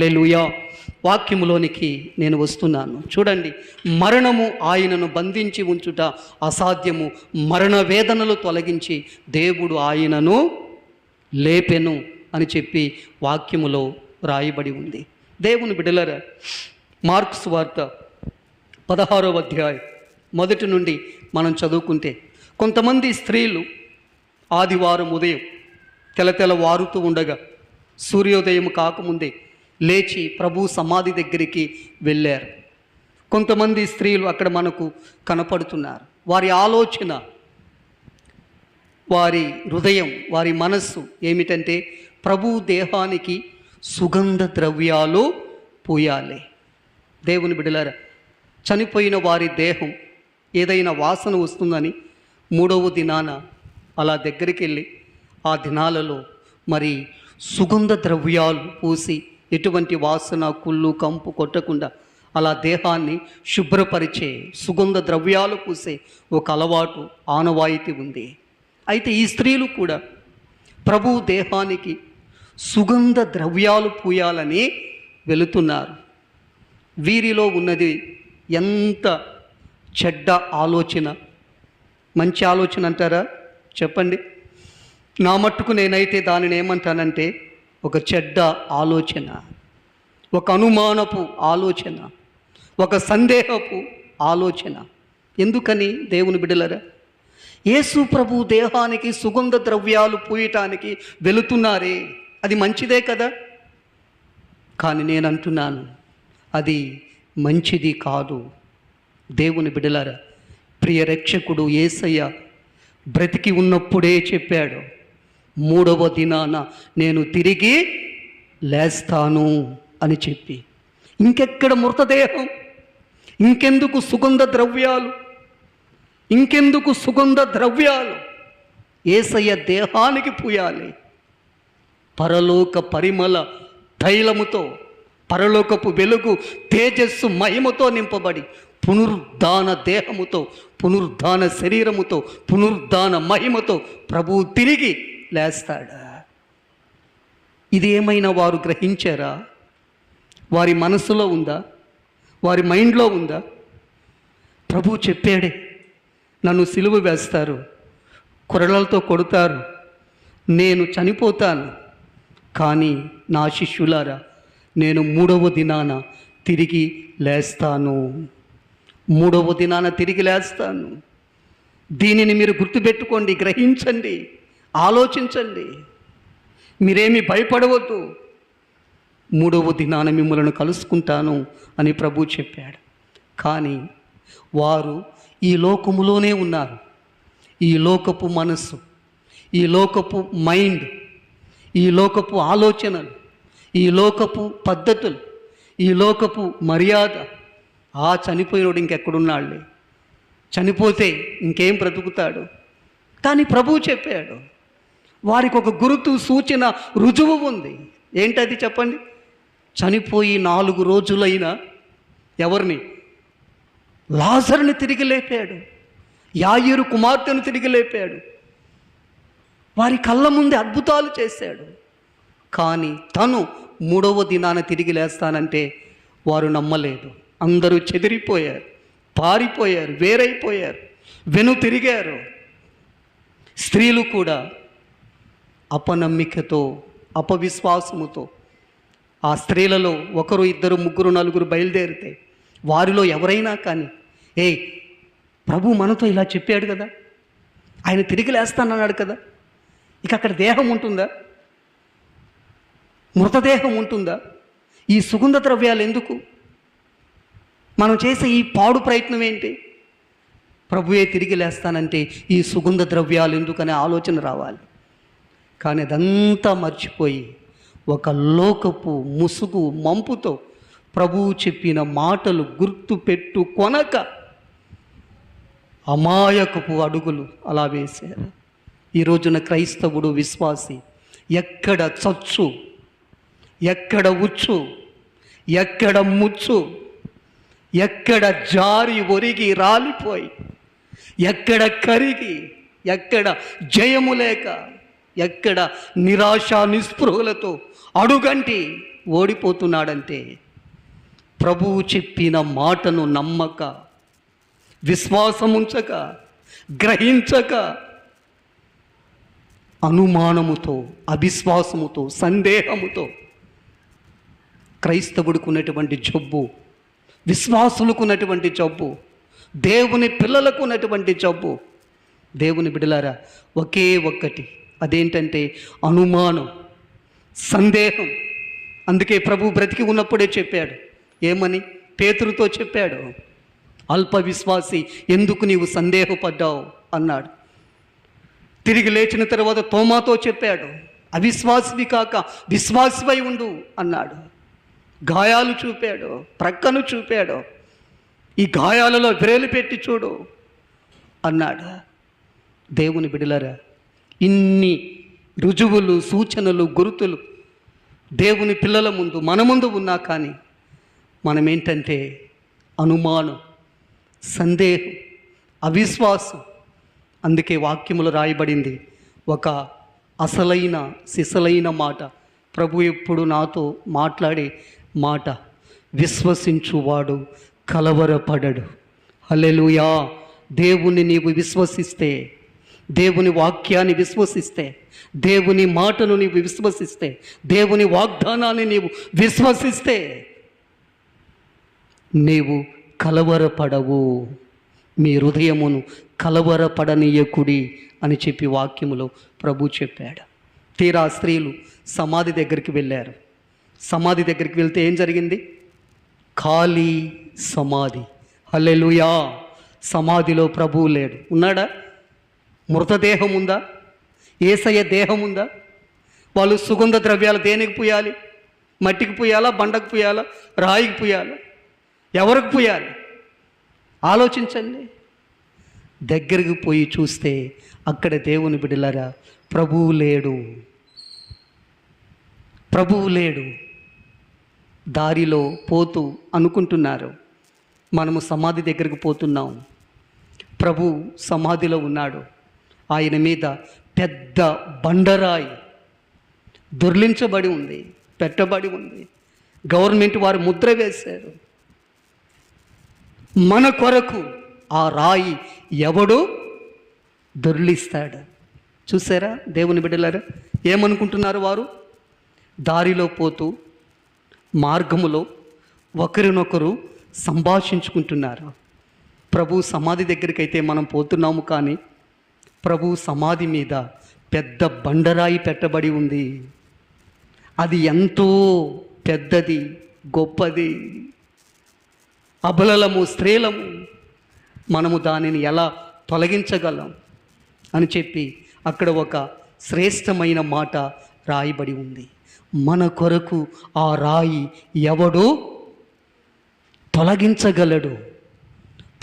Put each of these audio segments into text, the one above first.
హల్లెలూయా. వాక్యములోనికి నేను వస్తున్నాను. చూడండి మరణము ఆయనను బంధించి ఉంచుట అసాధ్యము. మరణ వేదనలు తొలగించి దేవుడు ఆయనను లేపెను అని చెప్పి వాక్యములో రాయబడి ఉంది. దేవుని బిడలర మార్క్స్ వార్త పదహారవ అధ్యాయం మొదటి నుండి మనం చదువుకుంటే కొంతమంది స్త్రీలు ఆదివారం ఉదయం తెలతెల వారుతూ ఉండగా సూర్యోదయం కాకముందే లేచి ప్రభు సమాధి దగ్గరికి వెళ్ళారు. కొంతమంది స్త్రీలు అక్కడ మనకు కనపడుతున్నారు. వారి ఆలోచన వారి హృదయం వారి మనస్సు ఏమిటంటే ప్రభు దేహానికి సుగంధ ద్రవ్యాలు పూయాలి. దేవుని బిడలారా చనిపోయిన వారి దేహం ఏదైనా వాసన వస్తుందని మూడవ దినాన అలా దగ్గరికి వెళ్ళి ఆ దినాలలో మరి సుగంధ ద్రవ్యాలు పూసి ఎటువంటి వాసన కుళ్ళు కంపు కొట్టకుండా అలా దేహాన్ని శుభ్రపరిచే సుగంధ ద్రవ్యాలు పూసే ఒక అలవాటు ఆనవాయితీ ఉంది. అయితే ఈ స్త్రీలు కూడా ప్రభు దేహానికి సుగంధ ద్రవ్యాలు పూయాలని వెళుతున్నారు. వీరిలో ఉన్నది ఎంత చెడ్డ ఆలోచన? మంచి ఆలోచన అంటారా? చెప్పండి. నా మట్టుకు నేనైతే దానిని ఏమంటానంటే ఒక చెడ్డ ఆలోచన ఒక అనుమానపు ఆలోచన ఒక సందేహపు ఆలోచన. ఎందుకని దేవుని బిడలరా యేసు ప్రభు దేహానికి సుగంధ ద్రవ్యాలు పూయటానికి వెళుతున్నారే అది మంచిదే కదా? కానీ నేను అంటున్నాను అది మంచిది కాదు. దేవుని బిడలరా ప్రియ రక్షకుడు ఏసయ్య బ్రతికి ఉన్నప్పుడే చెప్పాడు మూడవ దినాన నేను తిరిగి లేస్తాను అని చెప్పి. ఇంకెక్కడ మృతదేహం? ఇంకెందుకు సుగంధ ద్రవ్యాలు? ఇంకెందుకు సుగంధ ద్రవ్యాలు? ఏసయ్య దేహానికి పూయాలి. పరలోక పరిమళ తైలముతో పరలోకపు వెలుగు తేజస్సు మహిమతో నింపబడి పునరుద్ధాన దేహముతో పునరుద్ధాన శరీరముతో పునరుద్ధాన మహిమతో ప్రభువు తిరిగి లేస్తాడా? ఇది ఏమైనా వారు గ్రహించారా? వారి మనసులో ఉందా? వారి మైండ్లో ఉందా? ప్రభు చెప్పాడే నన్ను సిలువ వేస్తారు కొరలతో కొడతారు నేను చనిపోతాను. కానీ నా శిష్యులారా నేను మూడవ దినాన తిరిగి లేస్తాను. మూడవ దినాన తిరిగి లేస్తాను. దీనిని మీరు గుర్తుపెట్టుకోండి గ్రహించండి. ఆలోచించండి. మీరేమి భయపడవద్దు. మూడవ దినాన మిమ్మలను కలుసుకుంటాను అని ప్రభు చెప్పాడు. కానీ వారు ఈ లోకములోనే ఉన్నారు. ఈ లోకపు మనస్సు ఈ లోకపు మైండ్ ఈ లోకపు ఆలోచనలు ఈ లోకపు పద్ధతులు ఈ లోకపు మర్యాద. ఆ చనిపోయినోడు ఇంకెక్కడున్నాళ్ళే చనిపోతే ఇంకేం బ్రతుకుతాడు? కానీ ప్రభువు చెప్పాడు వారికి ఒక గురుతు సూచన రుజువు ఉంది. ఏంటది చెప్పండి? చనిపోయి నాలుగు రోజులైనా ఎవరిని? లాజర్ని తిరిగి లేపాడు. యాయిరు కుమార్తెను తిరిగి లేపాడు. వారి కళ్ళ ముందే అద్భుతాలు చేశాడు. కానీ తను మూడవ దినాన తిరిగి లేస్తానంటే వారు నమ్మలేదు. అందరూ చెదిరిపోయారు పారిపోయారు వేరైపోయారు వెను తిరిగారు. స్త్రీలు కూడా అపనమ్మికతో అపవిశ్వాసముతో ఆ స్త్రీలలో ఒకరు ఇద్దరు ముగ్గురు నలుగురు బయలుదేరితే వారిలో ఎవరైనా కానీ ఏ ప్రభు మనతో ఇలా చెప్పాడు కదా ఆయన తిరిగి లేస్తానన్నాడు కదా ఇక అక్కడ దేహం ఉంటుందా? మృతదేహం ఉంటుందా? ఈ సుగంధ ద్రవ్యాలు ఎందుకు? మనం చేసే ఈ పాడు ప్రయత్నం ఏంటి? ప్రభువే తిరిగి లేస్తానంటే ఈ సుగంధ ద్రవ్యాలు ఎందుకనే ఆలోచన రావాలి. కానీ అదంతా మర్చిపోయి ఒక లోకపు ముసుగు మంపుతో ప్రభువు చెప్పిన మాటలు గుర్తు పెట్టు కొనక అమాయకపు అడుగులు అలా వేశారు. ఈ రోజున క్రైస్తవుడు విశ్వాసి ఎక్కడ చచ్చు ఎక్కడ ఉచ్చు ఎక్కడ ముచ్చు ఎక్కడ జారి ఒరిగి రాలిపోయి ఎక్కడ కరిగి ఎక్కడ జయము లేక ఎక్కడ నిరాశ నిస్పృహలతో అడుగంటి ఓడిపోతున్నాడంటే ప్రభువు చెప్పిన మాటను నమ్మక విశ్వాసముంచక గ్రహించక అనుమానముతో అవిశ్వాసముతో సందేహముతో క్రైస్తవుడికి ఉన్నటువంటి జబ్బు విశ్వాసులకు ఉన్నటువంటి జబ్బు దేవుని పిల్లలకు ఉన్నటువంటి జబ్బు. దేవుని బిడలారా ఒకే ఒక్కటి. అదేంటంటే అనుమానం సందేహం. అందుకే ప్రభు బ్రతికి ఉన్నప్పుడే చెప్పాడు. ఏమని? పేతురుతో చెప్పాడు. అల్ప విశ్వాసి ఎందుకు నీవు సందేహపడ్డావు? అన్నాడు. తిరిగి లేచిన తర్వాత తోమాతో చెప్పాడు. అవిశ్వాసివి కాక విశ్వాసివై ఉండు అన్నాడు. గాయాలు చూపాడు ప్రక్కను చూపాడు. ఈ గాయాలలో వ్రేలు పెట్టి చూడు అన్నాడు. దేవుని బిడలరా ఇన్ని రుజువులు సూచనలు గురుతులు దేవుని పిల్లల ముందు మన ముందు ఉన్నా కానీ మనం ఏంటంటే అనుమానం సందేహం అవిశ్వాసం. అందుకే వాక్యములు రాయబడింది ఒక అసలైన సిసలైన మాట. ప్రభు ఎప్పుడు నాతో మాట్లాడే మాట విశ్వసించువాడు కలవరపడడు. అల్లెలుయా దేవుణ్ణి నీవు విశ్వసిస్తే దేవుని వాక్యాన్ని విశ్వసిస్తే దేవుని మాటను నీవు విశ్వసిస్తే దేవుని వాగ్దానాన్ని నీవు విశ్వసిస్తే నీవు కలవరపడవు. మీ హృదయమును కలవరపడనీయకుడి అని చెప్పి వాక్యములో ప్రభు చెప్పాడు. తీరా స్త్రీలు సమాధి దగ్గరికి వెళ్ళారు. సమాధి దగ్గరికి వెళ్తే ఏం జరిగింది? ఖాళీ సమాధి. హల్లెలూయా! సమాధిలో ప్రభువు లేడు. ఉన్నాడా? మృతదేహం ఉందా ఏసయ్య దేహం ఉందా వాళ్ళు సుగంధ ద్రవ్యాలు దేనికి పుయ్యాలి మట్టికి పుయ్యాలా బండకు పుయ్యాలా రాయికి పుయ్యాలా ఎవరికి పుయ్యాలి ఆలోచించండి. దగ్గరికి పోయి చూస్తే అక్కడ దేవుని బిడ్డలారా ప్రభువు లేడు. ప్రభువు లేడు. దారిలో పోతూ అనుకుంటున్నారు. మనము సమాధి దగ్గరికి పోతున్నాం. ప్రభు సమాధిలో ఉన్నాడు. ఆయన మీద పెద్ద బండరాయి దొర్లించబడి ఉంది పెట్టబడి ఉంది. గవర్నమెంట్ వారు ముద్ర వేశారు. మన కొరకు ఆ రాయి ఎవడు? దొర్లిస్తాడు. చూసారా దేవుని బిడ్డలారా? ఏమనుకుంటున్నారు వారు? దారిలో పోతూ మార్గములో ఒకరినొకరు సంభాషించుకుంటున్నారు. ప్రభు సమాధి దగ్గరికి అయితే మనం పోతున్నాము కానీ ప్రభు సమాధి మీద పెద్ద బండరాయి పెట్టబడి ఉంది. అది ఎంతో పెద్దది గొప్పది. అబలలము స్త్రీలము మనము దానిని ఎలా తొలగించగలం అని చెప్పి అక్కడ ఒక శ్రేష్టమైన మాట రాయబడి ఉంది. మన కొరకు ఆ రాయి ఎవడు తొలగించగలడు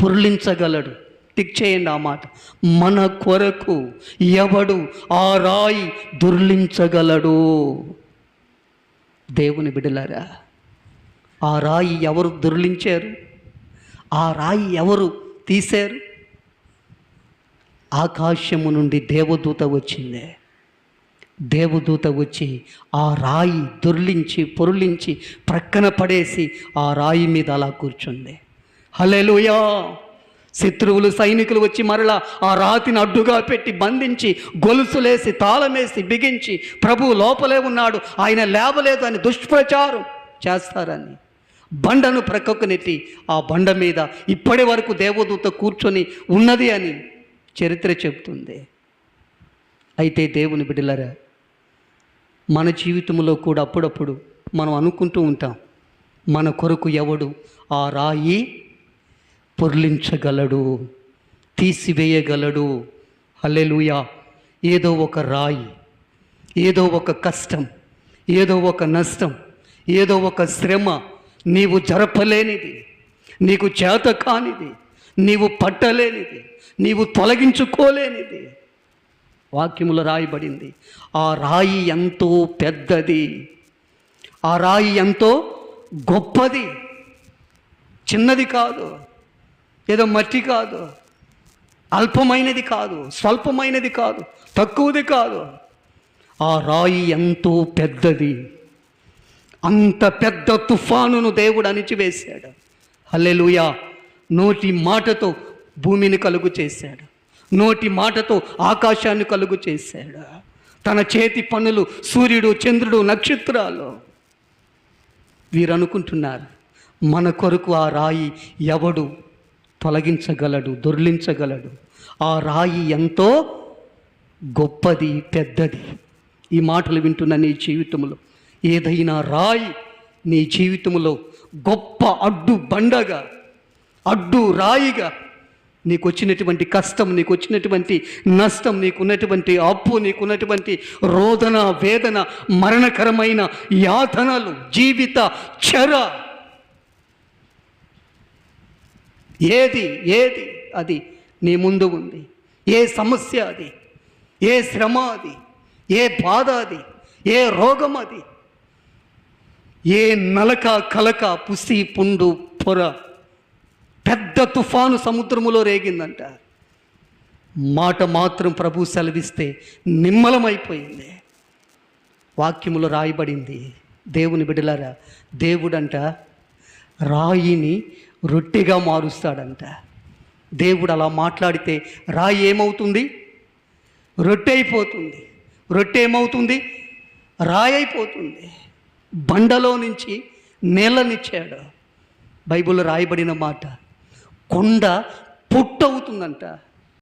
పుర్లించగలడు. టిక్ చేయండి ఆ మాట. మన కొరకు ఎవడు ఆ రాయి దుర్లించగలడు? దేవుని బిడలారా ఆ రాయి ఎవరు దుర్లించారు? ఆ రాయి ఎవరు తీశారు? ఆకాశము నుండి దేవదూత వచ్చిందే. దేవదూత వచ్చి ఆ రాయి దొర్లించి పొరులించి ప్రక్కన పడేసి ఆ రాయి మీద అలా కూర్చుంది. హలెలుయా శత్రువులు సైనికులు వచ్చి మరలా ఆ రాతిని అడ్డుగా పెట్టి బంధించి గొలుసులేసి తాళమేసి బిగించి ప్రభు లోపలే ఉన్నాడు ఆయన లేవలేదు అని దుష్ప్రచారం చేస్తారని. బండను ప్రక్కకు నెట్టి ఆ బండ మీద ఇప్పటి వరకు దేవదూత కూర్చొని ఉన్నది అని చరిత్ర చెబుతుంది. అయితే దేవుని బిడ్డలరా మన జీవితంలో కూడా అప్పుడప్పుడు మనం అనుకుంటూ ఉంటాం మన కొరకు ఎవడు ఆ రాయి పొర్లించగలడు తీసివేయగలడు. హల్లెలూయా. ఏదో ఒక రాయి ఏదో ఒక కష్టం ఏదో ఒక నష్టం ఏదో ఒక శ్రమ నీవు జరపలేనిది నీకు చేత కానిది నీవు పట్టలేనిది నీవు తొలగించుకోలేనిది. వాక్యములో రాయబడింది ఆ రాయి ఎంతో పెద్దది ఆ రాయి ఎంతో గొప్పది చిన్నది కాదు. ఏదో మట్టి కాదు. అల్పమైనది కాదు. స్వల్పమైనది కాదు. తక్కువది కాదు. ఆ రాయి ఎంతో పెద్దది. అంత పెద్ద తుఫానును దేవుడు అణిచివేశాడు. హల్లెలూయా. నోటి మాటతో భూమిని కలుగు చేశాడు. నోటి మాటతో ఆకాశాన్ని కలుగు చేశాడు. తన చేతి పనులు సూర్యుడు చంద్రుడు నక్షత్రాలు. వీరు అనుకుంటున్నారు మన కొరకు ఆ రాయి ఎవడు? తొలగించగలడు దొర్లించగలడు. ఆ రాయి ఎంతో గొప్పది పెద్దది. ఈ మాటలు వింటున్న నీ జీవితంలో. ఏదైనా రాయి నీ జీవితంలో గొప్ప అడ్డు బండగా అడ్డు రాయిగా నీకు వచ్చినటువంటి కష్టం నీకు వచ్చినటువంటి నష్టం నీకున్నటువంటి అప్పు నీకున్నటువంటి రోదన వేదన మరణకరమైన యాతనలు జీవిత చర ఏది ఏది అది నీ ముందు ఉంది ఏ సమస్య అది? ఏ శ్రమ అది? ఏ బాధ అది? ఏ రోగం అది? ఏ నలక కలక పుసి పుండు పొర పెద్ద తుఫాను సముద్రములో రేగిందంట. మాట మాత్రం ప్రభు సెలవిస్తే నిమ్మలమైపోయింది. వాక్యములో రాయబడింది. దేవుని బిడలారా దేవుడంట రాయిని రొట్టెగా మారుస్తాడంట. దేవుడు అలా మాట్లాడితే రాయి ఏమవుతుంది? రొట్టె అయిపోతుంది. రొట్టె ఏమవుతుంది? రాయి అయిపోతుంది. బండలో నుంచి నీళ్ళనిచ్చాడు బైబిల్లో రాయబడిన మాట కొండ పుట్టవుతుందంట.